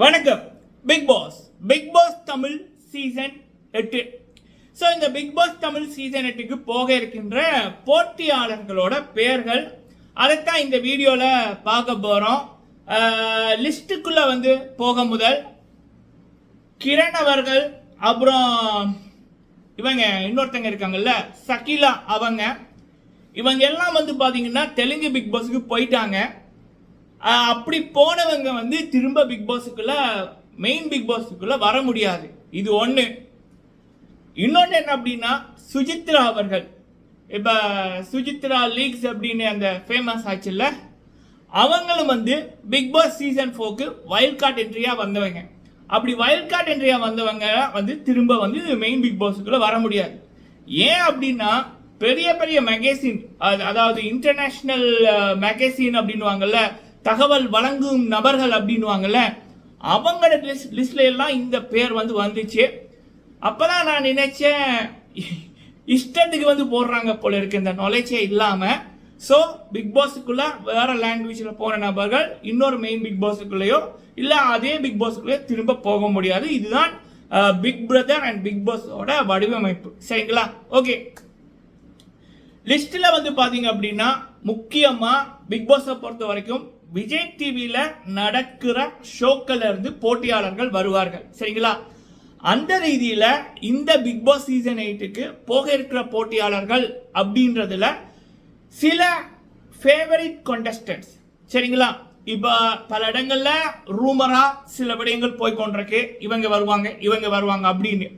வணக்கம். Bigg Boss Bigg Boss Tamil season எட்டு. So இந்த பிக் பாஸ் தமிழ் சீசன் எட்டுக்கு போக இருக்கின்ற போட்டியாளர்களோட பெயர்கள் அதைத்தான் இந்த வீடியோவில் பார்க்க போகிறோம் லிஸ்ட்டுக்குள்ளே வந்து போக முதல் கிரண் அவர்கள் அப்புறம் இவங்க இன்னொருத்தங்க இருக்காங்கல்ல சகிலா அவங்க. இவங்க எல்லாம் வந்து பார்த்தீங்கன்னா தெலுங்கு பிக் பாஸுக்கு போயிட்டாங்க. அப்படி போனவங்க வந்து திரும்ப பிக் பாஸுக்குள்ள மெயின் பிக் பாஸுக்குள்ள வர முடியாது. இது ஒன்று இன்னொன்று என்ன அப்படின்னா சுஜித்ரா அவர்கள். இப்போ சுஜித்ரா லீக்ஸ் அப்படின்னு அந்த ஃபேமஸ் ஆச்சுல்ல அவங்களும் வந்து பிக் பாஸ் சீசன் ஃபோர்க்கு வைல்ட் கார்ட் என்ட்ரியாக வந்தவங்க. அப்படி வைல்ட் கார்ட் என்ட்ரியாக வந்தவங்க வந்து திரும்ப வந்து மெயின் பிக் பாஸுக்குள்ளே வர முடியாது. ஏன் அப்படின்னா பெரிய பெரிய மேகசின் அதாவது இன்டர்நேஷ்னல் மேகசின் அப்படின்வாங்கல்ல தகவல் வழங்கும் நபர்கள் அப்படின்வாங்கல்ல அவங்களோட லிஸ்ட் லிஸ்ட்ல எல்லாம் இந்த பேர் வந்து வந்துச்சு. அப்போதான் நான் நினைச்சேன் இஷ்டத்துக்கு வந்து போடுறாங்க போல இருக்கு. இந்த நாலேஜே இல்லாமல் ஸோ பிக் பாஸுக்குள்ள வேற லாங்குவேஜில் போன நபர்கள் இன்னொரு மெயின் பிக் பாஸுக்குள்ளேயோ இல்லை அதே பிக் பாஸுக்குள்ளேயோ திரும்ப போக முடியாது. இதுதான் பிக் பிரதர் அண்ட் பிக் பாஸோட வடிவமைப்பு. சரிங்களா? ஓகே லிஸ்ட்ல வந்து பார்த்தீங்க அப்படின்னா முக்கியமாக பிக் பாஸை பொறுத்த வரைக்கும் விஜய் டிவியில நடக்கிற ஷோக்கள்ல இருந்து போட்டியாளர்கள் வருவார்கள். சரிங்களா? அந்த ரீதியில இந்த பிக் பாஸ் சீசன் எயிட்டுக்கு போக இருக்கிற போட்டியாளர்கள் அப்படின்றதுல சில ஃபேவரிட் கண்டஸ்டன்ஸ் சரிங்களா? இப்போ பல இடங்கள்ல ரூமரா சில விடயங்கள் போய் கொண்டிருக்கு. இவங்க வருவாங்க இவங்க வருவாங்க அப்படின்னு.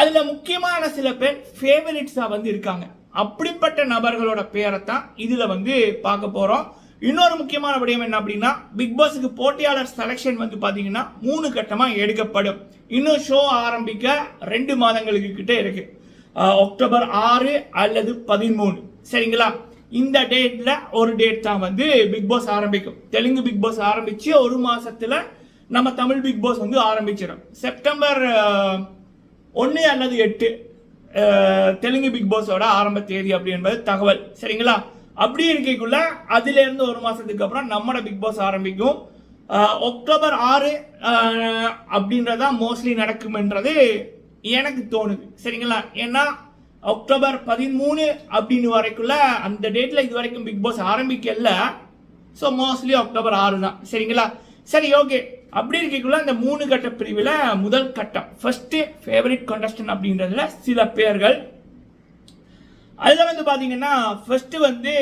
அதுல முக்கியமான சில பேர் ஃபேவரிட்ஸா வந்து இருக்காங்க. அப்படிப்பட்ட நபர்களோட பேரை தான் இதுல வந்து பார்க்க போறோம். இன்னொரு முக்கியமான விடயம் என்ன அப்படின்னா பிக் பாஸுக்கு போட்டியாளர் செலெக்ஷன் வந்து பார்த்தீங்கன்னா மூணு கட்டமாக எடுக்கப்படும். இன்னும் ஷோ ஆரம்பிக்க ரெண்டு மாதங்களுக்கு கிட்டே இருக்கு. அக்டோபர் ஆறு அல்லது பதிமூணு. சரிங்களா? இந்த டேட்ல ஒரு டேட் தான் வந்து பிக் பாஸ் ஆரம்பிக்கும். தெலுங்கு பிக் பாஸ் ஆரம்பிச்சு ஒரு மாசத்துல நம்ம தமிழ் பிக் பாஸ் வந்து ஆரம்பிச்சிடும். செப்டம்பர் ஒன்று அல்லது எட்டு தெலுங்கு பிக் பாஸோட ஆரம்ப தேதி அப்படி என்பது தகவல். சரிங்களா? அப்படி இருக்கைக்குள்ள அதுலேருந்து ஒரு மாதத்துக்கு அப்புறம் நம்மட பிக் பாஸ் ஆரம்பிக்கும். அக்டோபர் ஆறு அப்படின்றதா மோஸ்ட்லி நடக்கும்ன்றது எனக்கு தோணுது. சரிங்களா? ஏன்னா அக்டோபர் பதிமூணு அப்படின்னு வரைக்குள்ள அந்த டேட்டில் இது வரைக்கும் பிக் பாஸ் ஆரம்பிக்கல. ஸோ மோஸ்ட்லி அக்டோபர் ஆறு தான். சரிங்களா? சரி ஓகே அப்படி இருக்கக்குள்ள அந்த மூணு கட்ட பிரிவில் முதல் கட்டம். ஃபர்ஸ்ட் ஃபேவரட் கண்டஸ்டன் அப்படின்றதுல சில பேர்கள் அதில் வந்து பார்த்தீங்கன்னா ஃபஸ்ட்டு வந்து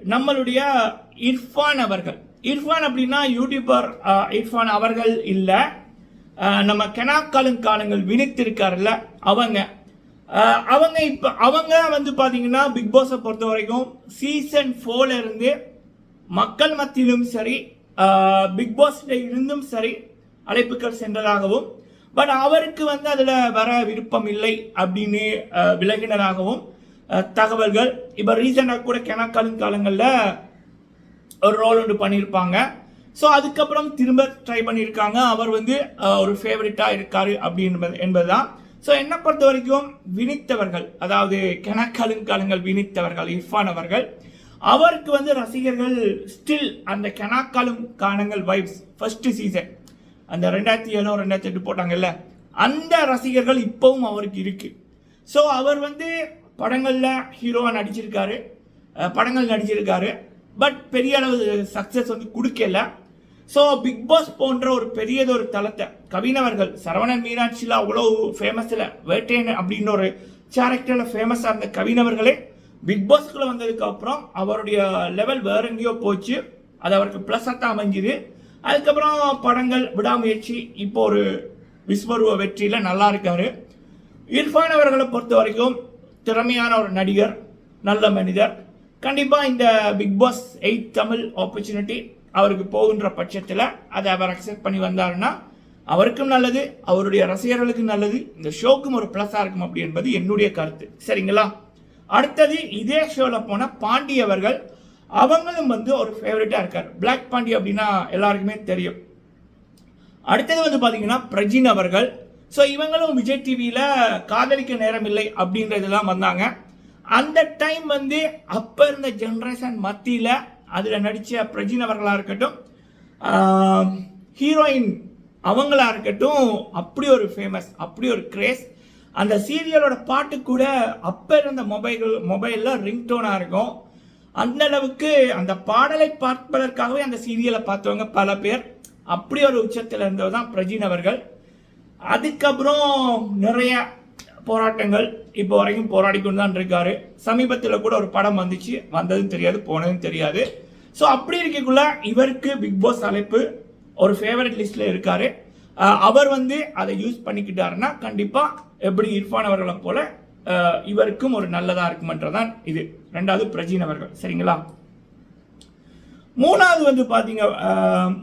நம்மளுடைய இர்ஃபான் அவர்கள். இர்ஃபான் அப்படின்னா யூடியூபர் இர்ஃபான் அவர்கள் இல்லை. நம்ம கெனாக்காலும் காலங்கள் வினித்திருக்காருல்ல அவங்க. அவங்க இப்போ அவங்க வந்து பார்த்தீங்கன்னா பிக் பாஸை பொறுத்த வரைக்கும் சீசன் ஃபோர்ல இருந்து மக்கள் மத்தியிலும் சரி பிக் பாஸ்ல இருந்தும் சரி அழைப்புகள் சென்றதாகவும் பட் அவருக்கு வந்து அதில் வர விருப்பம் இல்லை அப்படின்னு விலகினதாகவும் தகவல்கள். இப்போ ரீசெண்டாக கூட கெனக்காலும் காலங்களில் ஒரு ரோல் ஒன்று பண்ணியிருப்பாங்க ஸோ அதுக்கப்புறம் திரும்ப ட்ரை பண்ணியிருக்காங்க அவர் வந்து ஒரு ஃபேவரட்டாக இருக்கார் அப்படி என்பது தான் ஸோ என்னை பொறுத்த வரைக்கும் வினித்தவர்கள் அதாவது கெனக்காலுங்காலங்கள் வினித்தவர்கள் இர்ஃபான் அவர்கள் அவருக்கு வந்து ரசிகர்கள் ஸ்டில் அந்த கெனாக்காலும் காலங்கள் வைப்ஸ் ஃபர்ஸ்ட் சீசன் அந்த ரெண்டாயிரத்தி ஏழோ ரெண்டாயிரத்தி எட்டு போட்டாங்கல்ல அந்த ரசிகர்கள் இப்பவும் அவருக்கு இருக்குது ஸோ அவர் வந்து படங்களில் ஹீரோவாக நடிச்சிருக்காரு. படங்கள் நடிச்சிருக்காரு. பட் பெரிய அளவு சக்ஸஸ் வந்து கொடுக்கல. ஸோ பிக் பாஸ் போன்ற ஒரு பெரியதொரு தளத்தை கவினவர்கள் சரவணன் மீனாட்சியில் அவ்வளோ ஃபேமஸில் வேட்டையன் அப்படின்னு ஒரு கேரக்டரில் ஃபேமஸாக இருந்த கவினவர்களே பிக் பாஸ்க்குள்ளே வந்ததுக்கு அப்புறம் அவருடைய லெவல் வேற எங்கேயோ போச்சு. அது அவருக்கு ப்ளஸ்ஸாக தான் அமைஞ்சுது. அதுக்கப்புறம் படங்கள் விடாமுயற்சி இப்போ ஒரு விஸ்வருவ வெற்றியில் நல்லா இருக்காரு. இர்ஃபான் அவர்களை பொறுத்த வரைக்கும் திறமையான ஒரு நடிகர் நல்ல மனிதர். கண்டிப்பாக இந்த Bigg Boss eight Tamil opportunity அவருக்கு போகின்ற பட்சத்தில் அதை அவர் அக்செப்ட் பண்ணி வந்தாருன்னா அவருக்கும் நல்லது அவருடைய ரசிகர்களுக்கும் நல்லது இந்த ஷோக்கும் ஒரு ப்ளஸ்ஸாக இருக்கும் அப்படி என்பது என்னுடைய கருத்து. சரிங்களா? அடுத்தது இதே ஷோவில் போன பாண்டி அவர்கள் அவங்களும் வந்து ஒரு ஃபேவரட்டாக இருக்கார். பிளாக் பாண்டி அப்படின்னா எல்லாருக்குமே தெரியும். அடுத்தது வந்து பார்த்தீங்கன்னா பிரஜின் அவர்கள். ஸோ இவங்களும் விஜய் டிவியில் காதலிக்க நேரம் இல்லை அப்படின்றதெல்லாம் வந்தாங்க. அந்த டைம் வந்து அப்போ இருந்த ஜென்ரேஷன் மத்தியில் அதில் நடித்த பிரஜின் அவர்களாக இருக்கட்டும் ஹீரோயின் அவங்களா இருக்கட்டும் அப்படி ஒரு ஃபேமஸ் அப்படி ஒரு கிரேஸ் அந்த சீரியலோட பாட்டு கூட அப்போ இருந்த மொபைல்கள் மொபைலில் ரிங்டோனாக இருக்கும். அந்த அளவுக்கு அந்த பாடலை பார்ப்பதற்காகவே அந்த சீரியலை பார்த்தவங்க பல பேர். அப்படி ஒரு உச்சத்தில் இருந்தவர் தான் பிரஜின் அவர்கள். அதுக்கப்புறம் நிறைய போராட்டங்கள் இப்போ வரைக்கும் போராடி கொண்டு தான் இருக்காரு. சமீபத்தில் கூட ஒரு படம் வந்துச்சு. வந்ததும் தெரியாது போனதும் தெரியாது. ஸோ அப்படி இருக்கக்குள்ள இவருக்கு பிக் பாஸ் அழைப்பு ஒரு ஃபேவரட் லிஸ்ட்டில் இருக்காரு. அவர் வந்து அதை யூஸ் பண்ணிக்கிட்டாருன்னா கண்டிப்பாக எப்படி இர்ஃபான் அவர்களை போல இவருக்கும் ஒரு நல்லதா இருக்குமன்றதான் இது. ரெண்டாவது பிரஜீன் அவர்கள் சரிங்களா? மூணாவது வந்து பார்த்தீங்க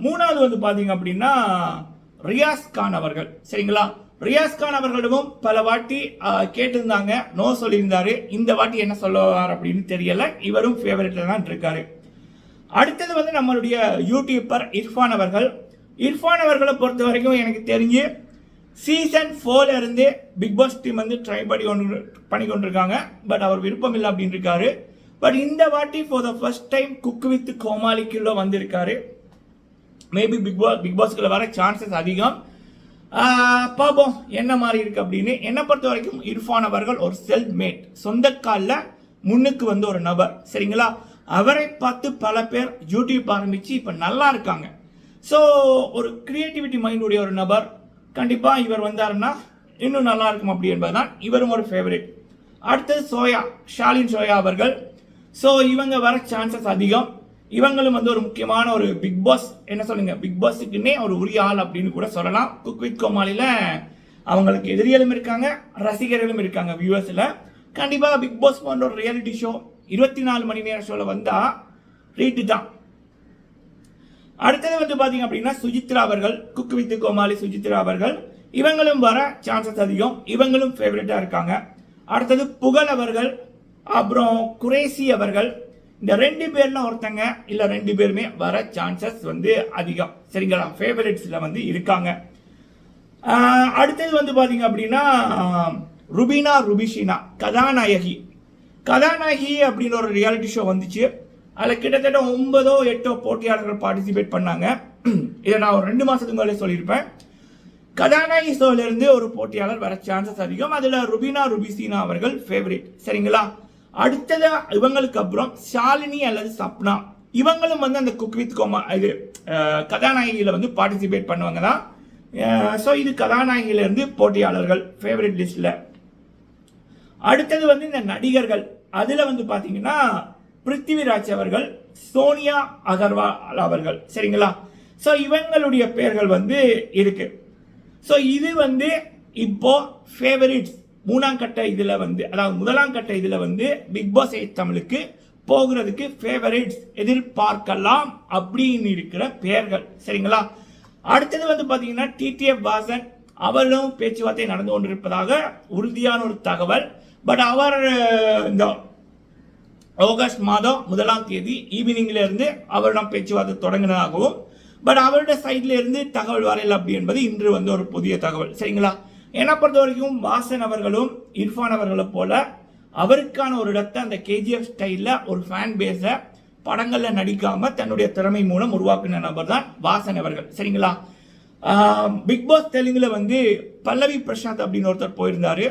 மூணாவது வந்து பார்த்தீங்க அப்படின்னா ரியாஸ் கான் அவர்கள் சரிங்களா? ரியாஸ் கான் அவர்களிடமும் பல வாட்டி கேட்டிருந்தாங்க. நோ சொல்லியிருந்தாரு. இந்த வாட்டி என்ன சொல்லுவார் அப்படின்னு தெரியல. இவரும் ஃபேவரட்ல தான் இருக்காரு. அடுத்தது வந்து நம்மளுடைய யூடியூப்பர் இர்ஃபான் அவர்கள். இர்ஃபான் அவர்களை பொறுத்த வரைக்கும் எனக்கு தெரிஞ்சு சீசன் ஃபோர்ல இருந்து பிக் பாஸ் டீம் வந்து ட்ரை பண்ணி கொண்டு பண்ணி கொண்டிருக்காங்க. பட் அவர் விருப்பம் இல்லை அப்படின்னு இருக்காரு. பட் இந்த வாட்டி for the first time cook with கோமாளிக்குள்ள வந்திருக்காரு. மேபி பிக் பாஸ் பிக் பாஸ்க்குள்ள வர சான்சஸ் அதிகம். பார்ப்போம் என்ன மாதிரி இருக்குது அப்படின்னு. என்னை பொறுத்த வரைக்கும் இர்ஃபான் அவர்கள் ஒரு செல்ஃப் மேட் சொந்த காலில் முன்னுக்கு வந்து ஒரு நபர். சரிங்களா? அவரை பார்த்து பல பேர் யூடியூப் ஆரம்பித்து இப்போ நல்லா இருக்காங்க. ஸோ ஒரு கிரியேட்டிவிட்டி மைண்டுடைய ஒரு நபர். கண்டிப்பாக இவர் வந்தாருன்னா இன்னும் நல்லா இருக்கும் அப்படி என்பதுதான் இவரும் ஒரு ஃபேவரேட் அடுத்தது சோயா ஷாலின் சோயா அவர்கள். ஸோ இவங்க வர சான்சஸ் அதிகம். இவங்களும் வந்து ஒரு முக்கியமான ஒரு பிக் பாஸ் என்ன சொல்லுங்க பிக் பாஸுக்குன்னே ஒரு உரிய ஆள் அப்படின்னு கூட சொல்லலாம். குக் வித் கோமாளியில் அவங்களுக்கு எதிரிகளும் இருக்காங்க ரசிகர்களும் இருக்காங்க வியூவர்ஸில் கண்டிப்பாக பிக் பாஸ் போன்ற ஒரு ரியாலிட்டி ஷோ இருபத்தி நாலு மணி நேரம் ஷோவில் வந்தால் ரீட்டு தான். அடுத்தது வந்து பார்த்தீங்க அப்படின்னா சுஜித்ரா அவர்கள் குக் வித் கோமாளி சுஜித்ரா அவர்கள் இவங்களும் வர சான்சஸ் அதிகம். இவங்களும் ஃபேவரட்டாக இருக்காங்க. அடுத்தது புகழ் அவர்கள் அப்புறம் குரேசி அவர்கள் இந்த ரெண்டு பேர்ல ஒருத்தங்க இல்லை ரெண்டு பேருமே வர சான்சஸ் வந்து அதிகம். சரிங்களா? ஃபேவரட்ஸில் வந்து இருக்காங்க. அடுத்தது வந்து பார்த்தீங்க அப்படின்னா ருபினா ருபிஷினா கதாநாயகி. கதாநாயகி அப்படின்னு ஒரு ரியாலிட்டி ஷோ வந்துச்சு. அதில் கிட்டத்தட்ட ஒன்பதோ எட்டோ போட்டியாளர்கள் பார்ட்டிசிபேட் பண்ணாங்க. இதை நான் ஒரு ரெண்டு மாதத்துக்கு மேலே சொல்லியிருப்பேன். கதாநாயகி ஷோலேருந்து ஒரு போட்டியாளர் வர சான்சஸ் அதிகம். அதில் ருபினா ருபிசீனா அவர்கள் ஃபேவரட் சரிங்களா? அடுத்தது இவங்களுக்கு அப்புறம் ஷாலினி அல்லது சப்னா. இவங்களும் வந்து அந்த குக் வித் கோமா இது கதாநாயகியில் வந்து பார்ட்டிசிபேட் பண்ணுவாங்க தான். ஸோ இது கதாநாயகியிலேருந்து போட்டியாளர்கள் ஃபேவரட் லிஸ்ட்ல அடுத்தது வந்து இந்த நடிகர்கள். அதில் வந்து பார்த்தீங்கன்னா பிருத்திவிராஜ் அவர்கள் சோனியா அகர்வால் அவர்கள். சரிங்களா? ஸோ இவங்களுடைய பெயர்கள் வந்து இருக்கு. ஸோ இது வந்து இப்போ ஃபேவரிட்ஸ் மூணாம் கட்ட இதில் வந்து அதாவது முதலாம் கட்ட இதில் வந்து பிக் பாஸ் எயிட் தமிழுக்கு போகிறதுக்கு ஃபேவரேட்ஸ் எதிர்பார்க்கலாம் அப்படின்னு இருக்கிற பெயர்கள். சரிங்களா? அடுத்தது வந்து பார்த்தீங்கன்னா டிடிஎஃப் வாசன் அவரும் பேச்சுவார்த்தை நடந்து கொண்டிருப்பதாக உறுதியான ஒரு தகவல். பட் அவர் இந்த ஆகஸ்ட் மாதம் முதலாம் தேதி ஈவினிங்ல இருந்து அவரிடம் பேச்சுவார்த்தை தொடங்கினதாகவும் பட் அவருடைய சைட்ல இருந்து தகவல் வரையில் அப்படி என்பது இன்று வந்து ஒரு புதிய தகவல். சரிங்களா? என்னை பொறுத்த வரைக்கும் வாசன் அவர்களும் இர்ஃபான் அவர்களை போல அவருக்கான ஒரு இடத்தை அந்த கேஜிஎஃப் ஸ்டைலில் ஒரு ஃபேன் பேஸை படங்களில் நடிக்காமல் தன்னுடைய திறமை மூலம் உருவாக்குன நபர் தான் வாசன் அவர்கள். சரிங்களா? பிக் பாஸ் தெலுங்குல வந்து பல்லவி பிரசாந்த் அப்படின்னு ஒருத்தர் போயிருந்தார்.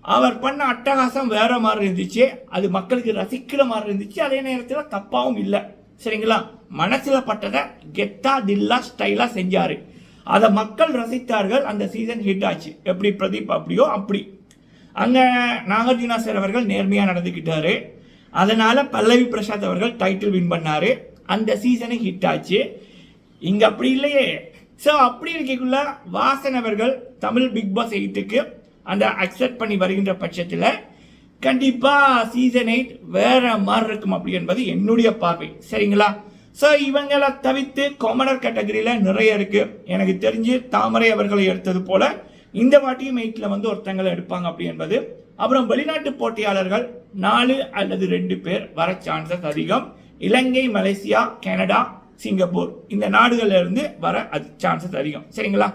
அவர் பண்ண அட்டகாசம் வேற மாதிரி இருந்துச்சு. அது மக்களுக்கு ரசிக்கிற மாதிரி இருந்துச்சு. அதே நேரத்தில் தப்பாகவும் இல்லை. சரிங்களா? மனசில் பட்டதை கெத்தா தில்லா ஸ்டைலாக செஞ்சார். அதை மக்கள் ரசித்தார்கள் அந்த சீசன் ஹிட் ஆச்சு. எப்படி பிரதீப் அப்படியோ அப்படி. அங்கே நாகார்ஜுனா சார் அவர்கள் நேர்மையாக நடந்துக்கிட்டாரு. அதனால் பல்லவி பிரசாத் அவர்கள் டைட்டில் வின் பண்ணார். அந்த சீசனை ஹிட் ஆச்சு. இங்கே அப்படி இல்லையே. ஸோ அப்படி இருக்கக்குள்ள வாசன் அவர்கள் தமிழ் பிக் பாஸ் எயிட்டுக்கு அந்த அக்செப்ட் பண்ணி வருகின்ற பட்சத்தில் கண்டிப்பாக சீசன் எயிட் வேற மாதிரி இருக்கும் அப்படி என்பது என்னுடைய பார்வை. சரிங்களா? ஸோ இவங்களை தவிர்த்து காமனர் கேட்டகரியில் நிறைய இருக்கு. எனக்கு தெரிஞ்சு தாமரை அவர்களை எடுத்தது போல இந்த வாட்டியும் எயிட்டில் வந்து ஒருத்தங்களை எடுப்பாங்க அப்படி என்பது. அப்புறம் வெளிநாட்டு போட்டியாளர்கள் நாலு அல்லது ரெண்டு பேர் வர சான்சஸ் அதிகம். இலங்கை மலேசியா கனடா சிங்கப்பூர் இந்த நாடுகள்ல இருந்து வர அது சான்சஸ் அதிகம். சரிங்களா?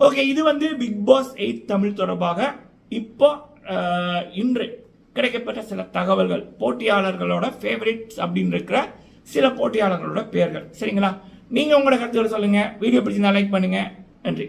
ஓகே இது வந்து பிக் பாஸ் எயிட் தமிழ் தொடர்பாக இப்போ இன்று கிடைக்கப்பட்ட சில தகவல்கள். போட்டியாளர்களோட ஃபேவரட்ஸ் அப்படின்னு இருக்கிற சில போட்டியாளர்களோட பெயர்கள். சரிங்களா? நீங்கள் உங்களோட கருத்துக்களை சொல்லுங்கள் வீடியோ பிடிச்சிருந்தா லைக் பண்ணுங்கள் நன்றி.